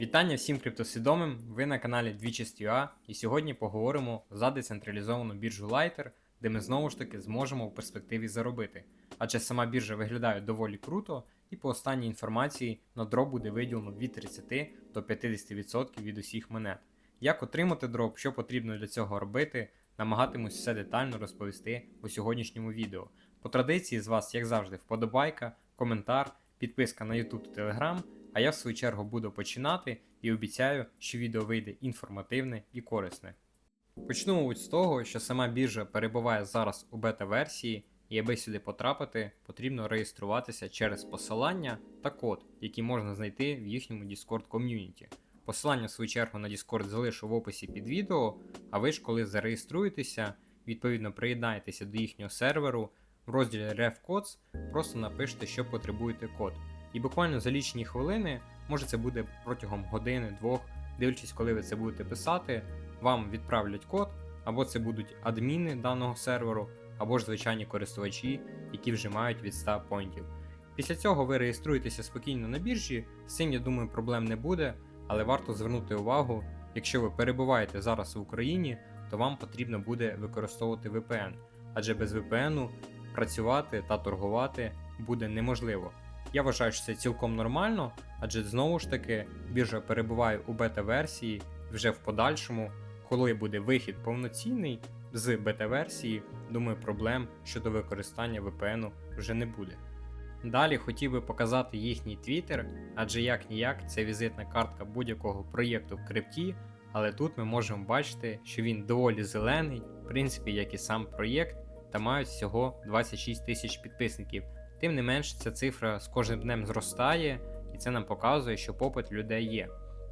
Вітання всім криптосвідомим! Ви на каналі Двічість.ua і сьогодні поговоримо за децентралізовану біржу Lighter, де ми знову ж таки зможемо в перспективі заробити. Адже сама біржа виглядає доволі круто, і по останній інформації на дроп буде виділено від 30 до 50% від усіх монет. Як отримати дроп, що потрібно для цього робити, намагатимусь все детально розповісти у сьогоднішньому відео. По традиції з вас, як завжди, вподобайка, коментар, підписка на YouTube та Telegram. А я в свою чергу буду починати і обіцяю, що відео вийде інформативне і корисне. Почну, мабуть, з того, що сама біржа перебуває зараз у бета-версії, і аби сюди потрапити, потрібно реєструватися через посилання та код, який можна знайти в їхньому Discord ком'юніті. Посилання, в свою чергу, на Discord залишу в описі під відео, а ви ж, коли зареєструєтеся, відповідно приєднаєтеся до їхнього серверу, в розділі RefCodes просто напишете, що потребуєте код. І буквально за лічені хвилини, може це буде протягом години-двох, дивлячись, коли ви це будете писати, вам відправлять код, або це будуть адміни даного серверу, або ж звичайні користувачі, які вже мають від 100 поінтів. Після цього ви реєструєтеся спокійно на біржі, з цим, я думаю, проблем не буде, але варто звернути увагу, якщо ви перебуваєте зараз в Україні, то вам потрібно буде використовувати VPN, адже без VPN працювати та торгувати буде неможливо. Я вважаю, що це цілком нормально, адже знову ж таки біржа перебуває у бета-версії вже в подальшому, коли буде вихід повноцінний з бета-версії, думаю, проблем щодо використання VPN вже не буде. Далі хотів би показати їхній твіттер, адже як ніяк це візитна картка будь-якого проєкту в крипті, але тут ми можемо бачити, що він доволі зелений, в принципі, як і сам проєкт, та мають всього 26 тисяч підписників. Тим не менш, ця цифра з кожним днем зростає, і це нам показує, що попит людей є.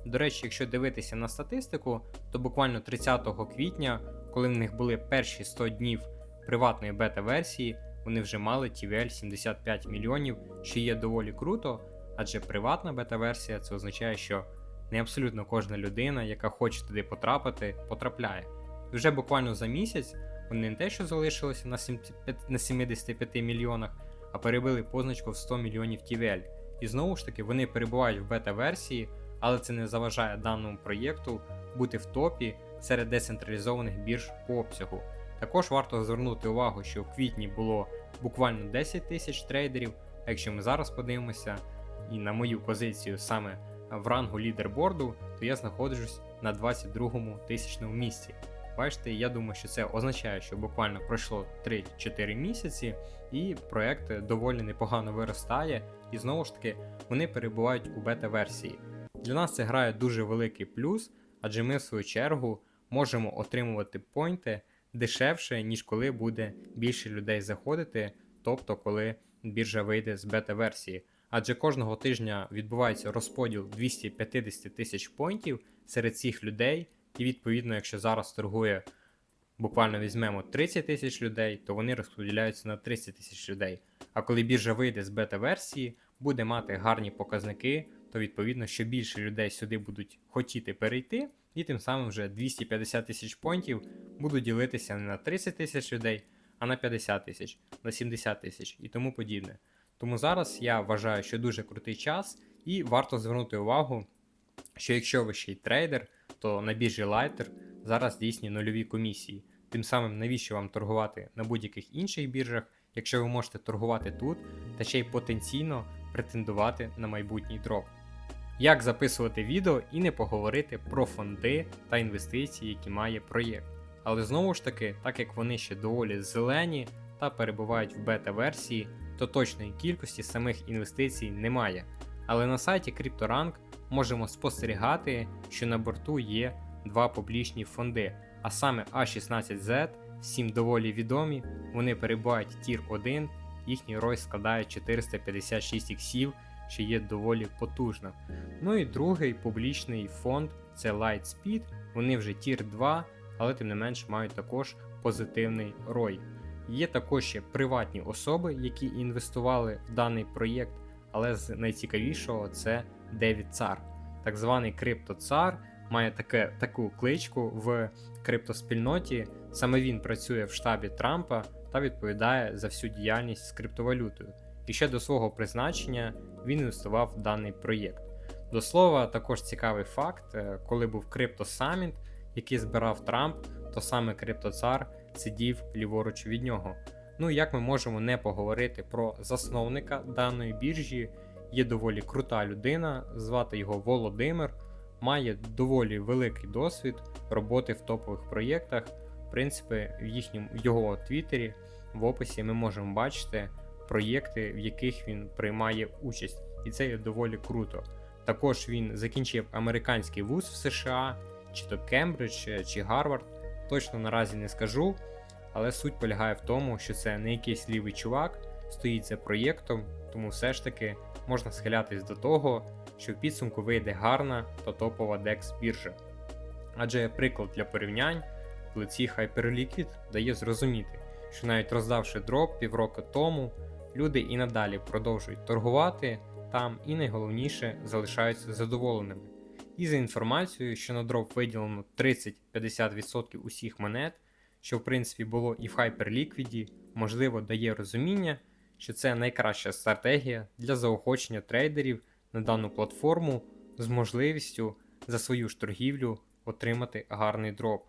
До речі, якщо дивитися на статистику, то буквально 30 квітня, коли в них були перші 100 днів приватної бета-версії, вони вже мали TVL 75 мільйонів, що є доволі круто, адже приватна бета-версія це означає, що не абсолютно кожна людина, яка хоче туди потрапити, потрапляє. Вже буквально за місяць вони не те, що 75 на 75 мільйонах, а перебили позначку в 100 мільйонів TVL. І знову ж таки вони перебувають в бета-версії, але це не заважає даному проєкту бути в топі серед децентралізованих бірж по обсягу. Також варто звернути увагу, що в квітні було буквально 10 тисяч трейдерів. А якщо ми зараз подивимося і на мою позицію саме в рангу лідерборду, то я знаходжусь на 22 тисячному місці. Бачите, я думаю, що це означає, що буквально пройшло 3-4 місяці, і проект доволі непогано виростає, і знову ж таки вони перебувають у бета-версії. Для нас це грає дуже великий плюс, адже ми в свою чергу можемо отримувати пойнти дешевше, ніж коли буде більше людей заходити, тобто коли біржа вийде з бета-версії. Адже кожного тижня відбувається розподіл 250 тисяч поінтів серед цих людей. І відповідно, якщо зараз торгує буквально візьмемо 30 тисяч людей, то вони розподіляються на 30 тисяч людей. А коли біржа вийде з бета-версії, буде мати гарні показники, то відповідно, що більше людей сюди будуть хотіти перейти, і тим самим вже 250 тисяч поінтів будуть ділитися не на 30 тисяч людей, а на 50 тисяч, на 70 тисяч і тому подібне. Тому зараз я вважаю, що дуже крутий час, і варто звернути увагу, що якщо ви ще й трейдер, то на біржі Lighter зараз дійсні нульові комісії. Тим самим, навіщо вам торгувати на будь-яких інших біржах, якщо ви можете торгувати тут та ще й потенційно претендувати на майбутній дроп. Як записувати відео і не поговорити про фонди та інвестиції, які має проєкт. Але знову ж таки, так як вони ще доволі зелені та перебувають в бета-версії, то точної кількості самих інвестицій немає. Але на сайті CryptoRank можемо спостерігати, що на борту є два публічні фонди, а саме A16Z, всім доволі відомі, вони перебувають тір 1, їхній рой складає 456 іксів, що є доволі потужно. Ну і другий публічний фонд це Lightspeed, вони вже тір 2, але тим не менш мають також позитивний рой. Є також ще приватні особи, які інвестували в даний проєкт, але з найцікавішого це Девід Цар. Так званий криптоцар має таке, таку кличку в криптоспільноті. Саме він працює в штабі Трампа та відповідає за всю діяльність з криптовалютою. І ще до свого призначення він інвестував в даний проєкт. До слова, також цікавий факт, е, коли був Summit, який збирав Трамп, то саме криптоцар сидів ліворуч від нього. Ну як ми можемо не поговорити про засновника даної біржі? Є доволі крута людина, звати його Володимир, має доволі великий досвід роботи в топових проєктах. В принципі, в їхньому його твіттері в описі ми можемо бачити проєкти, в яких він приймає участь, і це є доволі круто. Також він закінчив американський вуз в США, чи то Кембридж, чи Гарвард. Точно наразі не скажу, але суть полягає в тому, що це не якийсь лівий чувак, стоїть за проєктом, тому все ж таки можна схилятись до того, що в підсумку вийде гарна та топова DEX біржа. Адже приклад для порівнянь в лиці Hyperliquid дає зрозуміти, що навіть роздавши дроп півроку тому, люди і надалі продовжують торгувати там і найголовніше залишаються задоволеними. І за інформацією, що на дроп виділено 30-50% усіх монет, що в принципі було і в Hyperliquid, можливо дає розуміння, що це найкраща стратегія для заохочення трейдерів на дану платформу з можливістю за свою ж торгівлю отримати гарний дроп.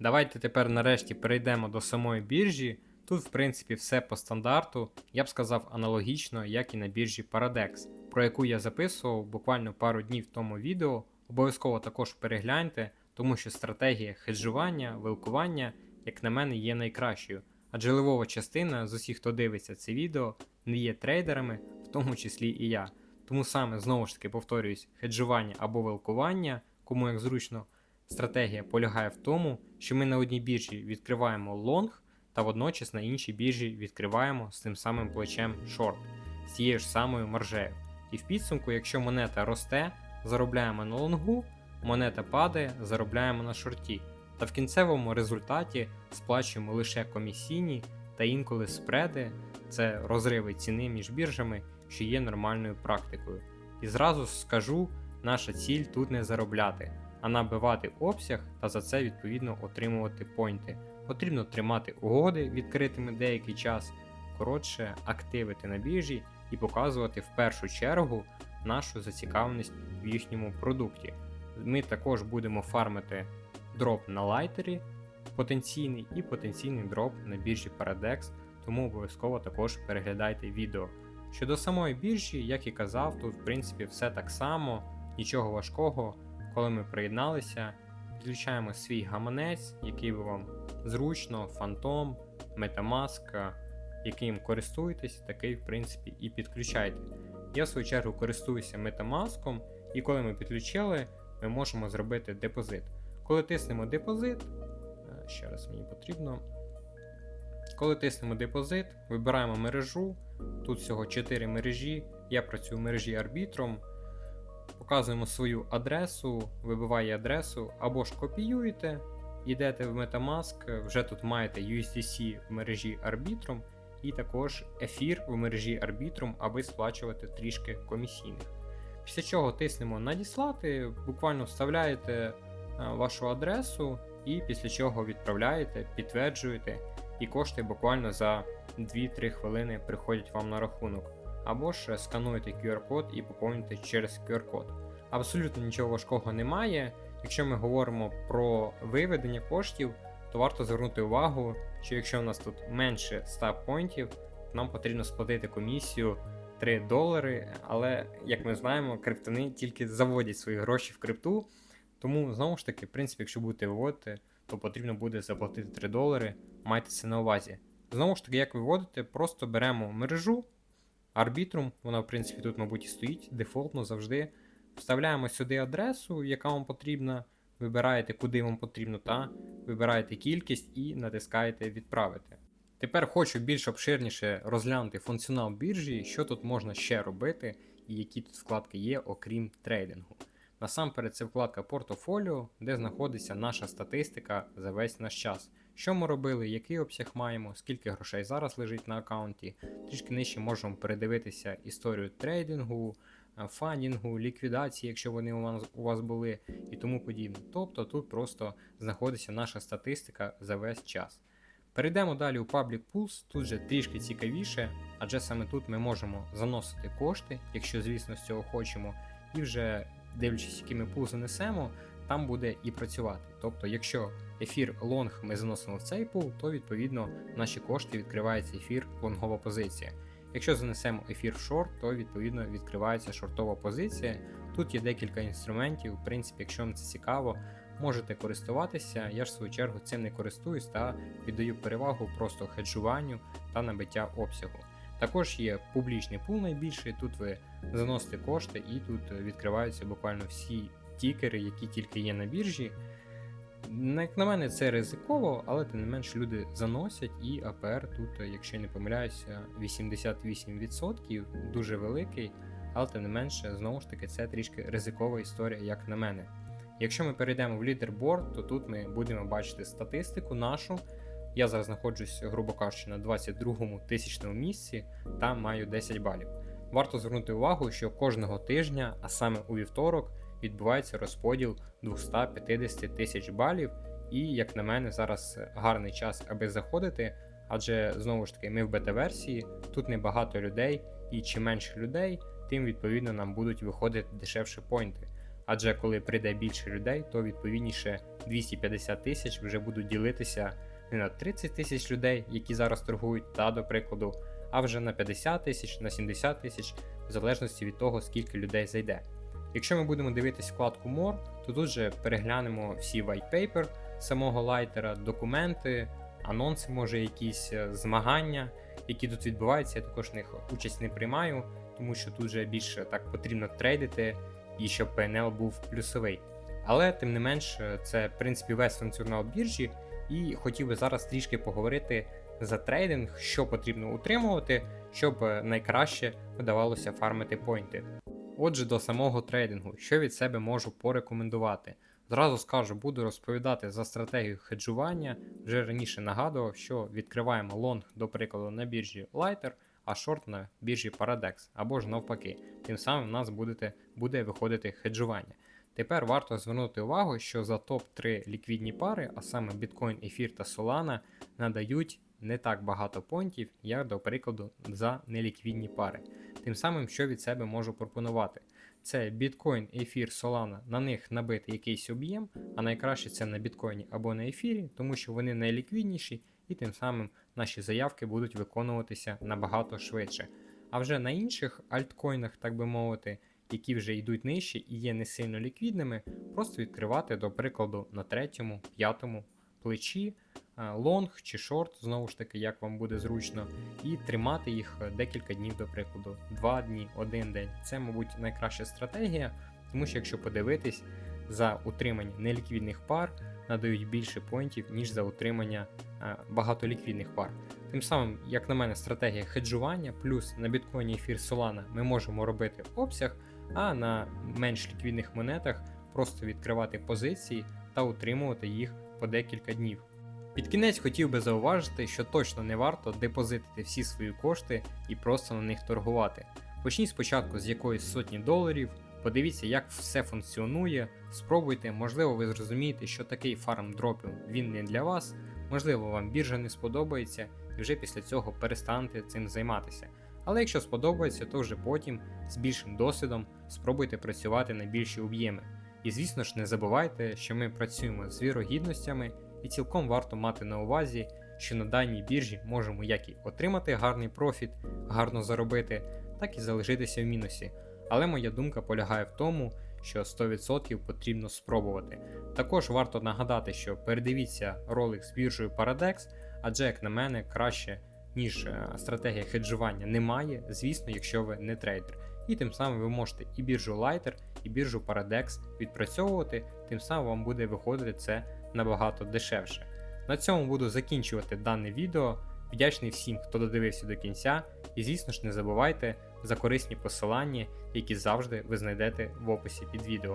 Давайте тепер нарешті перейдемо до самої біржі. Тут, в принципі, все по стандарту, я б сказав, аналогічно, як і на біржі Paradex, про яку я записував буквально пару днів тому відео. Обов'язково також перегляньте, тому що стратегія хеджування, вилкування, як на мене, є найкращою. Адже левова частина з усіх, хто дивиться це відео, не є трейдерами, в тому числі і я. Тому саме знову ж таки повторююсь, хеджування або вилкування, кому як зручно, стратегія полягає в тому, що ми на одній біржі відкриваємо лонг, та водночас на іншій біржі відкриваємо з тим самим плечем шорт, з тією ж самою маржею. І в підсумку, якщо монета росте, заробляємо на лонгу, монета падає, заробляємо на шорті. Та в кінцевому результаті сплачуємо лише комісійні та інколи спреди, це розриви ціни між біржами, що є нормальною практикою. І зразу скажу, наша ціль тут не заробляти, а набивати обсяг та за це відповідно отримувати пойнти. Потрібно тримати угоди відкритими деякий час, коротше, активити на біржі і показувати в першу чергу нашу зацікавленість в їхньому продукті. Ми також будемо фармити дроп на лайтері потенційний і потенційний дроп на біржі Paradex, тому обов'язково також переглядайте відео. Щодо самої біржі, як і казав, тут в принципі все так само, нічого важкого, коли ми приєдналися, підключаємо свій гаманець, який би вам зручно, Phantom, Metamask, яким користуєтесь, такий в принципі і підключайте. Я в свою чергу користуюся Metamask, і коли ми підключили, ми можемо зробити депозит. Коли тиснемо депозит, е, ще раз мені потрібно. Коли тиснемо депозит, вибираємо мережу. Тут всього 4 мережі. Я працюю в мережі арбітром. Показуємо свою адресу, вибиває адресу, або ж копіюєте, йдете в Metamask, вже тут маєте USDC в мережі арбітром, і також ефір в мережі арбітром, аби сплачувати трішки комісійних. Після чого тиснемо надіслати, буквально вставляєте вашу адресу, і після чого відправляєте, підтверджуєте, і кошти буквально за 2-3 хвилини приходять вам на рахунок. Або ж скануєте QR-код і поповнюєте через QR-код. Абсолютно нічого важкого немає. Якщо ми говоримо про виведення коштів, то варто звернути увагу, що якщо у нас тут менше 100 поінтів, нам потрібно сплатити комісію 3 долари. Але, як ми знаємо, криптони тільки заводять свої гроші в крипту. Тому, знову ж таки, в принципі, якщо будете виводити, то потрібно буде заплатити 3 долари. Майте це на увазі. Знову ж таки, як виводити, просто беремо мережу. Арбітрум, вона, в принципі, тут, мабуть, і стоїть дефолтно завжди. Вставляємо сюди адресу, яка вам потрібна, вибираєте, куди вам потрібно, та вибираєте кількість і натискаєте Відправити. Тепер хочу більш обширніше розглянути функціонал біржі, що тут можна ще робити, і які тут вкладки є, окрім трейдингу. Насамперед, це вкладка портфоліо, де знаходиться наша статистика за весь наш час. Що ми робили, який обсяг маємо, скільки грошей зараз лежить на аккаунті. Трішки нижче можемо передивитися історію трейдингу, е, фандінгу, ліквідації, якщо вони у вас, у вас були, і тому подібне. Тобто тут просто знаходиться наша статистика за весь час. Перейдемо далі у Public Pools, тут же трішки цікавіше, адже саме тут ми можемо заносити кошти, якщо, звісно, з цього хочемо, і вже дивлячись, який ми пул занесемо, там буде і працювати. Тобто, якщо ефір лонг ми заносимо в цей пул, то відповідно наші кошти відкривається ефір лонгова позиція. Якщо занесемо ефір в шорт, то відповідно відкривається шортова позиція. Тут є декілька інструментів. В принципі, якщо вам це цікаво, можете користуватися. Я ж в свою чергу цим не користуюсь та віддаю перевагу просто хеджуванню та набиття обсягу. Також є публічний пул найбільший. Тут ви заносите кошти і тут відкриваються буквально всі тікери, які тільки є на біржі. Як на мене, це ризиково, але тим не менш люди заносять, і АПР тут, якщо не помиляюся, 88% дуже великий, але тим не менше, знову ж таки, це трішки ризикова історія, як на мене. Якщо ми перейдемо в лідерборд, то тут ми будемо бачити статистику нашу. Я зараз знаходжусь, грубо кажучи, на 22-му тисячному місці та маю 10 балів. Варто звернути увагу, що кожного тижня, а саме у вівторок, відбувається розподіл 250 тисяч балів. І, як на мене, зараз гарний час, аби заходити, адже знову ж таки ми в бета-версії, тут небагато людей, і чим менше людей, тим відповідно нам будуть виходити дешевше поінти. Адже коли прийде більше людей, то відповідніше 250 тисяч вже будуть ділитися не на 30 тисяч людей, які зараз торгують, та до прикладу, а вже на 50 тисяч, на 70 тисяч, в залежності від того, скільки людей зайде. Якщо ми будемо дивитись вкладку More, то тут же переглянемо всі white paper самого лайтера, документи, анонси, може, якісь е, змагання, які тут відбуваються. Я також в них участь не приймаю, тому що тут же більше так потрібно трейдити і щоб PNL був плюсовий. Але тим не менш, е, це в принципі весь функціонал біржі, і хотів би зараз трішки поговорити за трейдинг, що потрібно утримувати, щоб е, найкраще видавалося фармити поінти. Отже, до самого трейдингу, що від себе можу порекомендувати. Зразу скажу, буду розповідати за стратегію хеджування. Вже раніше нагадував, що відкриваємо лонг, до прикладу, на біржі Lighter, а шорт на біржі Paradex, або ж навпаки. Тим самим в нас будете, буде виходити хеджування. Тепер варто звернути увагу, що за топ-3 ліквідні пари, а саме Bitcoin, Ефір та Solana, надають не так багато понтів, як, до прикладу, за неліквідні пари. Тим самим, що від себе можу пропонувати. Це Bitcoin, Ефір, Solana, на них набити якийсь об'єм, а найкраще це на біткоїні або на ефірі, тому що вони найліквідніші, і тим самим наші заявки будуть виконуватися набагато швидше. А вже на інших альткоїнах, так би мовити, які вже йдуть нижче і є не сильно ліквідними, просто відкривати, до прикладу, на третьому, п'ятому плечі, е, лонг чи шорт, знову ж таки, як вам буде зручно, і тримати їх декілька днів, до прикладу, 2 дні, 1 день. Це, мабуть, найкраща стратегія, тому що якщо подивитись, за утримання неліквідних пар надають більше поінтів, ніж за утримання е, багатоліквідних пар. Тим самим, як на мене, стратегія хеджування, плюс на біткоїні ефір Solana ми можемо робити обсяг, а на менш ліквідних монетах просто відкривати позиції та утримувати їх по декілька днів. Під кінець хотів би зауважити, що точно не варто депозитити всі свої кошти і просто на них торгувати. Почніть спочатку з якоїсь сотні доларів, подивіться, як все функціонує, спробуйте, можливо, ви зрозумієте, що такий фарм дропів він не для вас, можливо, вам біржа не сподобається, і вже після цього перестанете цим займатися. Але якщо сподобається, то вже потім з більшим досвідом спробуйте працювати на більші об'єми. І звісно ж, не забувайте, що ми працюємо з вірогідностями, і цілком варто мати на увазі, що на даній біржі можемо як і отримати гарний профіт, гарно заробити, так і залишитися в мінусі. Але моя думка полягає в тому, що 100% потрібно спробувати. Також варто нагадати, що передивіться ролик з біржею Paradex, адже, як на мене, краще, ніж е, стратегія хеджування немає, звісно, якщо ви не трейдер. І тим самим ви можете і біржу Lighter, і біржу Paradex відпрацьовувати, тим самим вам буде виходити це набагато дешевше. На цьому буду закінчувати дане відео. Вдячний всім, хто додивився до кінця, і звісно ж не забувайте за корисні посилання, які завжди ви знайдете в описі під відео.